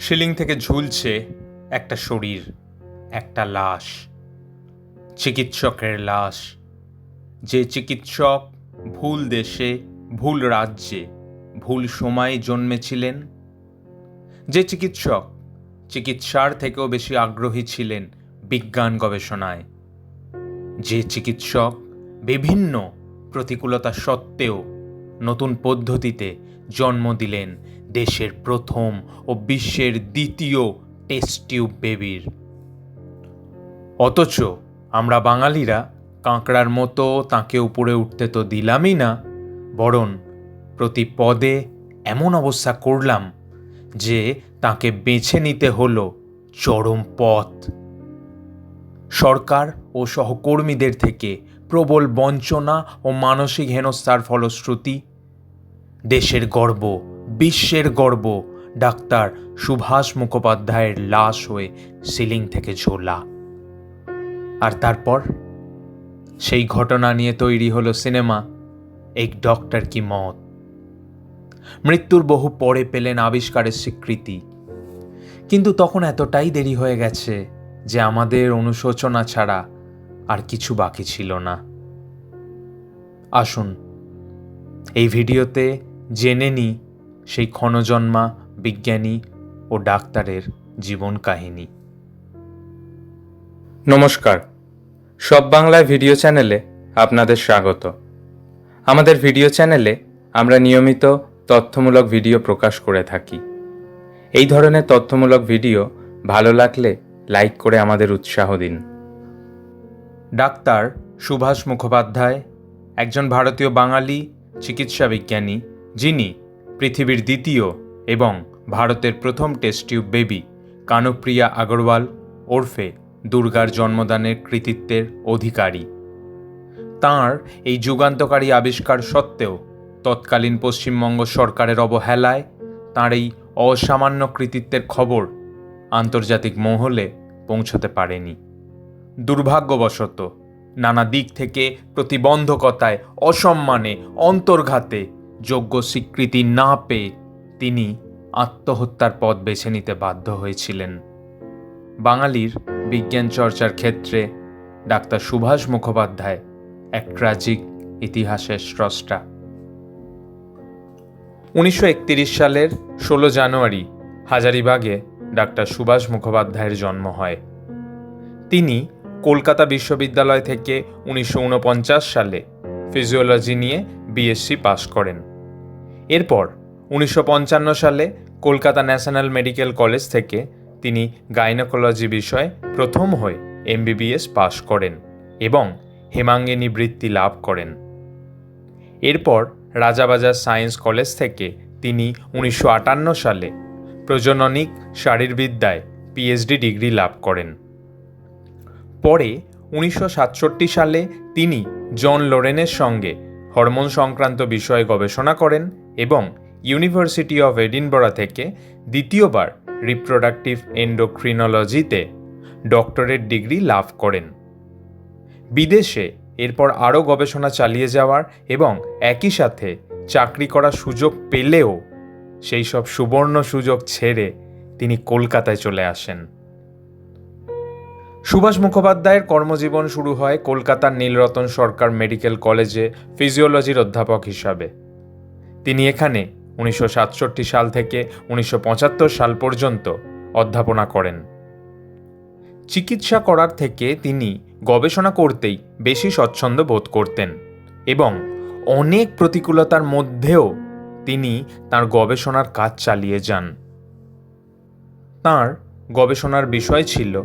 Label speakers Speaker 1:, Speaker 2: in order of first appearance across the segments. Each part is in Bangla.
Speaker 1: সিলিং থেকে ঝুলছে একটা শরীর, একটা লাশ, চিকিৎসকের লাশ, যে চিকিৎসক ভুল দেশে, ভুল রাজ্যে, ভুল সময়ে জন্মেছিলেন, যে চিকিৎসক চিকিৎসার থেকেও বেশি আগ্রহী ছিলেন বিজ্ঞান গবেষণায়, যে চিকিৎসক বিভিন্ন প্রতিকূলতা সত্ত্বেও নতুন পদ্ধতিতে জন্ম দিলেন দেশের প্রথম ও বিশ্বের দ্বিতীয় টেস্ট টিউব বেবির অথচ আমরা বাঙালিরা কাঁকড়ার মতো তাকে উপরে উঠতে তো দিলামই না, বরং প্রতি পদে এমন অবস্থা করলাম যে তাকে বেছে নিতে হলো চরম পথ। সরকার ও সহকর্মীদের থেকে প্রবল বঞ্চনা ও মানসিক হেনস্থার ফলশ্রুতি, দেশের গর্ব বিশ্বের গর্ব, ডাক্তার সুভাষ মুখোপাধ্যায়ের লাশ হয়ে সিলিং থেকে ঝোলা। আর তারপর? সেই ঘটনা নিয়ে তৈরি হলো সিনেমা, এক ডক্টর কি মত? মৃত্যুর বহু পরে পেলেন আবিষ্কারের স্বীকৃতি। কিন্তু তখন এতটাই দেরি হয়ে গেছে যে আমাদের অনুশোচনা ছাড়া আর কিছু বাকি ছিল না। আসুন, এই ভিডিওতে জেনে নিই সেই ক্ষণজন্মা বিজ্ঞানী ও ডাক্তারের জীবন কাহিনী। নমস্কার। সব বাংলায় ভিডিও চ্যানেলে আপনাদের স্বাগত। আমাদের ভিডিও চ্যানেলে আমরা নিয়মিত তথ্যমূলক ভিডিও প্রকাশ করে থাকি। এই ধরনের তথ্যমূলক ভিডিও ভালো লাগলে লাইক করে আমাদের উৎসাহ দিন। ডাক্তার সুভাষ মুখোপাধ্যায় একজন ভারতীয় বাঙালি চিকিৎসা বিজ্ঞানী যিনি পৃথিবীর দ্বিতীয় এবং ভারতের প্রথম test tube baby Kanupriya Agarwal ওরফে দুর্গার জন্মদানের কৃতিত্বের অধিকারী। তাঁর এই যুগান্তকারী আবিষ্কার সত্ত্বেও তৎকালীন পশ্চিমবঙ্গ সরকারের অবহেলায় তাঁর এই অসামান্য কৃতিত্বের খবর আন্তর্জাতিক মহলে পৌঁছতে পারেনি। দুর্ভাগ্যবশত, নানা দিক থেকে প্রতিবন্ধকতায়, অসম্মানে, অন্তর্ঘাতে যোগ্য স্বীকৃতি না পেয়ে তিনি আত্মহত্যার পথ বেছে নিতে বাধ্য হয়েছিলেন। বাঙালির বিজ্ঞান চর্চার ক্ষেত্রে ডাক্তার সুভাষ মুখোপাধ্যায় এক ট্র্যাজিক ইতিহাসের স্রষ্টা। উনিশশো একত্রিশ সালের ষোলো জানুয়ারি হাজারিবাগে ডাক্তার সুভাষ মুখোপাধ্যায়ের জন্ম হয়। তিনি কলকাতা বিশ্ববিদ্যালয় থেকে উনিশশো ঊনপঞ্চাশ সালে ফিজিওলজি নিয়ে বিএসসি পাশ করেন। এরপর উনিশশো পঞ্চান্ন সালে কলকাতা ন্যাশনাল মেডিকেল কলেজ থেকে তিনি গাইনোকোলজি বিষয়ে প্রথম হয়ে এমবিবিএস পাশ করেন এবং হেমাঙ্গিনী বৃত্তি লাভ করেন। এরপর রাজাবাজার সায়েন্স কলেজ থেকে তিনি উনিশশো আটান্ন সালে প্রজননিক শারীরবিদ্যায় পিএইচডি ডিগ্রি লাভ করেন। পরে উনিশশো সাতষট্টি সালে তিনি জন লোরেনের সঙ্গে হরমোন সংক্রান্ত বিষয়ে গবেষণা করেন এবং ইউনিভার্সিটি অফ এডিনবরা থেকে দ্বিতীয়বার রিপ্রোডাক্টিভ এন্ডোক্রিনোলজিতে ডক্টরেট ডিগ্রি লাভ করেন। বিদেশে এরপর আরও গবেষণা চালিয়ে যাওয়ার এবং একই সাথে চাকরি করার সুযোগ পেলেও সেই সব সুবর্ণ সুযোগ ছেড়ে তিনি কলকাতায় চলে আসেন। সুভাষ মুখোপাধ্যায়ের কর্মজীবন শুরু হয় কলকাতার নীলরতন সরকার মেডিকেল কলেজে ফিজিওলজির অধ্যাপক হিসাবে। তিনি এখানে উনিশশো সাতষট্টি সাল থেকে উনিশশো পঁচাত্তর সাল পর্যন্ত অধ্যাপনা করেন। চিকিৎসা করার থেকে তিনি গবেষণা করতেই বেশি স্বচ্ছন্দ বোধ করতেন এবং অনেক প্রতিকূলতার মধ্যেও তিনি তার গবেষণার কাজ চালিয়ে যান। তার গবেষণার বিষয় ছিল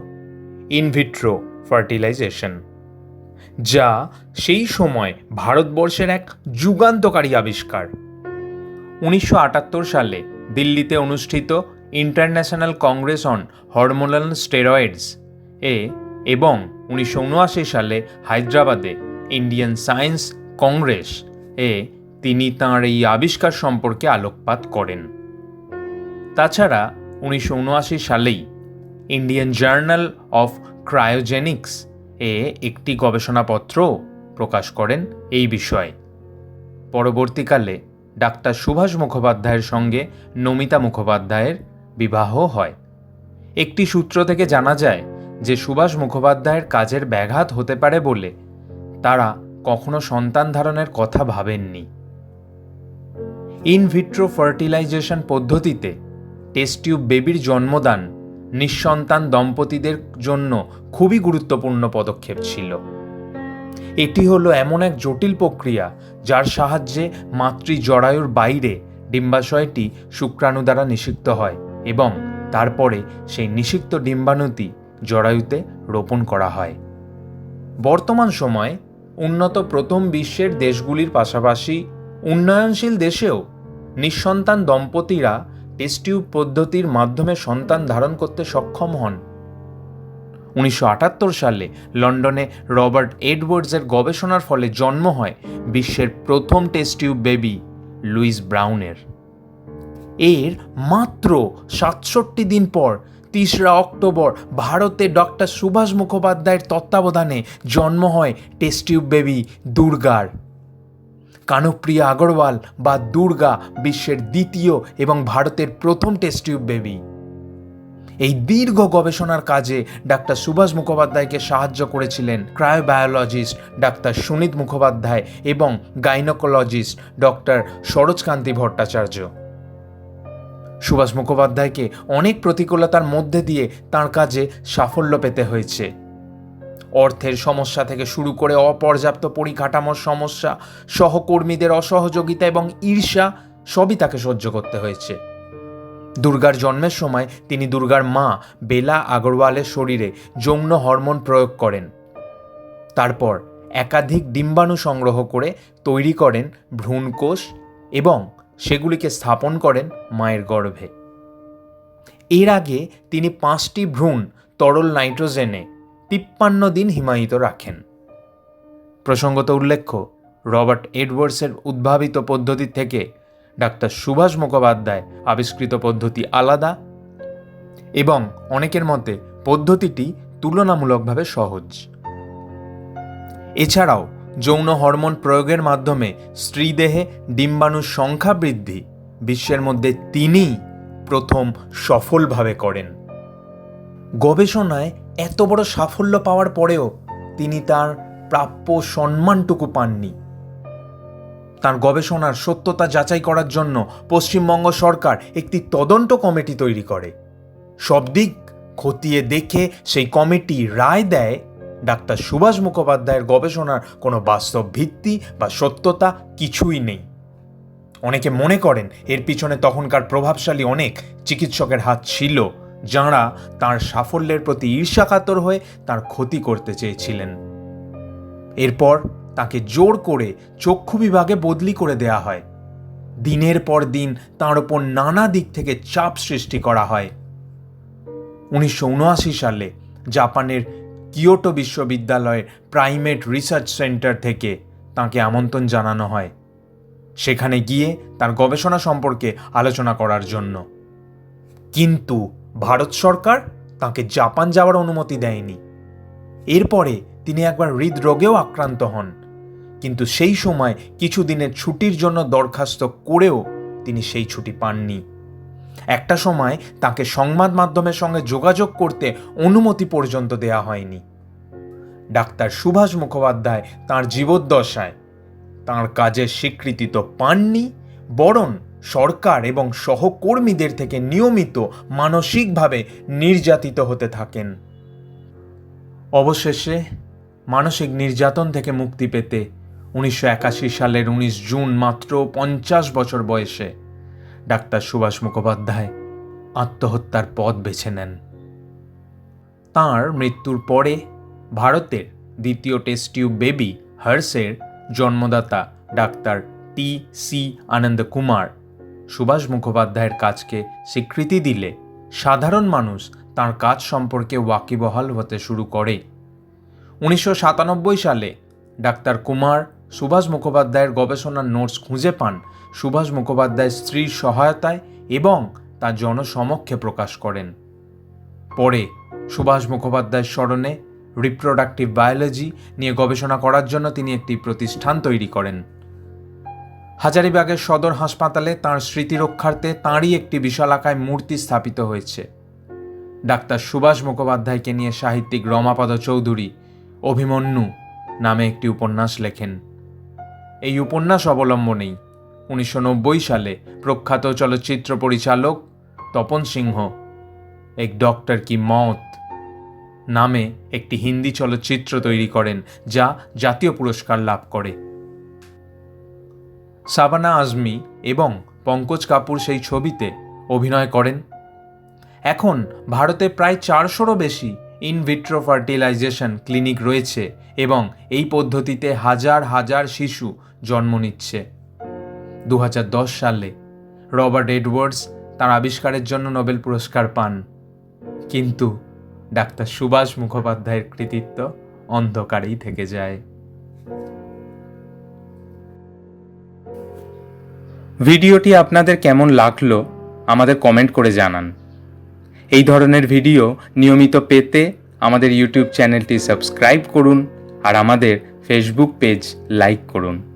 Speaker 1: ইনভিট্রো ফার্টিলাইজেশন যা সেই সময় ভারতবর্ষের এক যুগান্তকারী আবিষ্কার। উনিশশো আটাত্তর সালে দিল্লিতে অনুষ্ঠিত International Congress on Hormonal Steroids এ এবং উনিশশো উনআশি সালে হায়দ্রাবাদে ইন্ডিয়ান সায়েন্স কংগ্রেস এ তিনি তাঁর এই আবিষ্কার সম্পর্কে আলোকপাত করেন। তাছাড়া উনিশশো উনআশি সালেই ইন্ডিয়ান জার্নাল অফ ক্রায়োজেনিক্স এ একটি গবেষণাপত্র প্রকাশ করেন এই বিষয়ে। পরবর্তীকালে ডাক্তার সুভাষ মুখোপাধ্যায়ের সঙ্গে নমিতা মুখোপাধ্যায়ের বিবাহ হয়। একটি সূত্র থেকে জানা যায় যে সুভাষ মুখোপাধ্যায়ের কাজের ব্যাঘাত হতে পারে বলে তারা কখনো সন্তান ধারণের কথা ভাবেননি। ইনভিট্রো ফার্টিলাইজেশন পদ্ধতিতে টেস্ট টিউব বেবির জন্মদান নিঃসন্তান দম্পতিদের জন্য খুবই গুরুত্বপূর্ণ পদক্ষেপ ছিল। এটি হলো এমন এক জটিল প্রক্রিয়া যার সাহায্যে মাতৃ জরায়ুর বাইরে ডিম্বাশয়টি শুক্রাণু দ্বারা নিষিক্ত হয় এবং তারপরে সেই নিষিক্ত ডিম্বাণুটি জরায়ুতে রোপণ করা হয়। বর্তমান সময়ে উন্নত প্রথম বিশ্বের দেশগুলির পাশাপাশি উন্নয়নশীল দেশেও নিঃসন্তান দম্পতিরা টেস্ট টিউব পদ্ধতির মাধ্যমে সন্তান ধারণ করতে সক্ষম হন। উনিশশো আটাত্তর সালে লন্ডনে রবার্ট এডওয়ার্ডসের গবেষণার ফলে জন্ম হয় বিশ্বের প্রথম টেস্ট টিউব বেবি, লুইস ব্রাউনের। এর মাত্র সাতষট্টি দিন পর তিসরা অক্টোবর ভারতে ডক্টর সুভাষ মুখোপাধ্যায়ের তত্ত্বাবধানে জন্ম হয় টেস্ট টিউব বেবি, দুর্গার। কানুপ্রিয়া আগরওয়াল বা দুর্গা বিশ্বের দ্বিতীয় এবং ভারতের প্রথম টেস্ট টিউব বেবি। এই দীর্ঘ গবেষণার কাজে ডাক্তার সুভাষ মুখোপাধ্যায়কে সাহায্য করেছিলেন ক্রায়োবায়োলজিস্ট ডাক্তার সুনীত মুখোপাধ্যায় এবং গাইনোকোলজিস্ট ডক্টর সরোজকান্তি ভট্টাচার্য। সুভাষ মুখোপাধ্যায়কে অনেক প্রতিকূলতার মধ্যে দিয়ে তার কাজে সাফল্য পেতে হয়েছে। অর্থের সমস্যা থেকে শুরু করে অপর্যাপ্ত পরিকাঠামোর সমস্যা, সহকর্মীদের অসহযোগিতা এবং ঈর্ষা সবই তাকে সহ্য করতে হয়েছে। দুর্গার জন্মের সময় তিনি দুর্গার মা বেলা আগরওয়ালের শরীরে যৌন হরমোন প্রয়োগ করেন। তারপর একাধিক ডিম্বাণু সংগ্রহ করে তৈরি করেন ভ্রূণকোষ এবং সেগুলিকে স্থাপন করেন মায়ের গর্ভে। এর আগে তিনি পাঁচটি ভ্রূণ তরল নাইট্রোজেনে তিপ্পান্ন দিন হিমায়িত রাখেন। প্রসঙ্গত উল্লেখ্য, রবার্ট এডওয়ার্ডসের উদ্ভাবিত পদ্ধতি থেকে ডাক্তার সুভাষ মুখোপাধ্যায় আবিষ্কৃত পদ্ধতি আলাদা এবং অনেকের মতে পদ্ধতিটি তুলনামূলকভাবে সহজ। এছাড়াও, যৌন হরমোন প্রয়োগের মাধ্যমে স্ত্রীদেহে ডিম্বাণুর সংখ্যা বৃদ্ধি বিশ্বের মধ্যে তিনিই প্রথম সফলভাবে করেন। গবেষণায় এত বড় সাফল্য পাওয়ার পরেও তিনি তার প্রাপ্য সম্মানটুকু পাননি। তার গবেষণার সত্যতা যাচাই করার জন্য পশ্চিমবঙ্গ সরকার একটি তদন্ত কমিটি তৈরি করে। সব দিক খতিয়ে দেখে সেই কমিটি রায় দেয় ডাক্তার সুভাষ মুখোপাধ্যায়ের গবেষণার কোনো বাস্তব ভিত্তি বা সত্যতা কিছুই নেই। অনেকে মনে করেন এর পিছনে তখনকার প্রভাবশালী অনেক চিকিৎসকের হাত ছিল, যাঁরা তার সাফল্যের প্রতি ঈর্ষাকাতর হয়ে তার ক্ষতি করতে চেয়েছিলেন। এরপর তাকে জোর করে চক্ষু বিভাগে বদলি করে দেয়া হয়। দিনের পর দিন তার ওপর নানা দিক থেকে চাপ সৃষ্টি করা হয়। উনিশশো উনআশি সালে জাপানের কিয়োটো বিশ্ববিদ্যালয়ের প্রাইমেট রিসার্চ সেন্টার থেকে তাকে আমন্ত্রণ জানানো হয়। সেখানে গিয়ে তার গবেষণা সম্পর্কে আলোচনা করার জন্য। কিন্তু ভারত সরকার তাকে জাপান যাওয়ার অনুমতি দেয়নি। এরপরে তিনি একবার হৃদরোগেও আক্রান্ত হন। কিন্তু সেই সময় কিছু দিনের ছুটির জন্য দরখাস্ত করেও তিনি সেই ছুটি পাননি। একটা সময় তাকে সংবাদ মাধ্যমের সঙ্গে যোগাযোগ করতে অনুমতি পর্যন্ত দেয়া হয়নি। ডাক্তার সুভাষ মুখোপাধ্যায় তাঁর জীবদ্দশায় তাঁর কাজের স্বীকৃতি তো পাননি, বরং সরকার এবং সহকর্মীদের থেকে নিয়মিত মানসিকভাবে নির্যাতিত হতে থাকেন। অবশেষে মানসিক নির্যাতন থেকে মুক্তি পেতে উনিশশো একাশি সালের উনিশ জুন মাত্র পঞ্চাশ বছর বয়সে ডাক্তার সুভাষ মুখোপাধ্যায় আত্মহত্যার পথ বেছে নেন। তাঁর মৃত্যুর পরে ভারতের দ্বিতীয় টেস্ট টিউব বেবি হার্সের জন্মদাতা ডাক্তার টি সি আনন্দ কুমার সুভাষ মুখোপাধ্যায়ের কাজকে স্বীকৃতি দিলে সাধারণ মানুষ তার কাজ সম্পর্কে ওয়াকিবহাল হতে শুরু করে। উনিশশো সাতানব্বই সালে ডাক্তার কুমার সুভাষ মুখোপাধ্যায়ের গবেষণার নোটস খুঁজে পান। সুভাষ মুখোপাধ্যায়ের স্ত্রীর সহায়তায় এবং তা জনসমক্ষে প্রকাশ করেন। পরে সুভাষ মুখোপাধ্যায়ের স্মরণে রিপ্রোডাক্টিভ বায়োলজি নিয়ে গবেষণা করার জন্য তিনি একটি প্রতিষ্ঠান তৈরি করেন। হাজারিবাগের সদর হাসপাতালে তাঁর স্মৃতি রক্ষার্থে তাঁরই একটি বিশালাকায় মূর্তি স্থাপিত হয়েছে। ডাক্তার সুভাষ মুখোপাধ্যায়কে নিয়ে সাহিত্যিক রমাপদ চৌধুরী অভিমন্যু নামে একটি উপন্যাস লেখেন। এই উপন্যাস অবলম্বনেই। উনিশশো নব্বই সালে প্রখ্যাত চলচ্চিত্র পরিচালক তপন সিংহ, এক ডক্টর কি মত, নামে একটি হিন্দি চলচ্চিত্র তৈরি করেন যা জাতীয় পুরস্কার লাভ করে। সাবানা আজমি এবং পঙ্কজ কাপুর সেই ছবিতে অভিনয় করেন। এখন ভারতে প্রায় চারশোরও বেশি ইনভিট্রো ফার্টিলাইজেশন ক্লিনিক রয়েছে এবং এই পদ্ধতিতে হাজার হাজার শিশু জন্ম নিচ্ছে। দু হাজার দশ সালে রবার্ট এডওয়ার্ডস তার আবিষ্কারের জন্য নোবেল পুরস্কার পান। কিন্তু ডাক্তার সুভাষ মুখোপাধ্যায়ের কৃতিত্ব অন্ধকারেই থেকে যায়।
Speaker 2: ভিডিওটি আপনাদের কেমন লাগল আমাদের কমেন্ট করে জানান। এই ধরনের ভিডিও নিয়মিত পেতে আমাদের ইউটিউব চ্যানেলটি সাবস্ক্রাইব করুন আর আমাদের ফেসবুক পেজ লাইক করুন।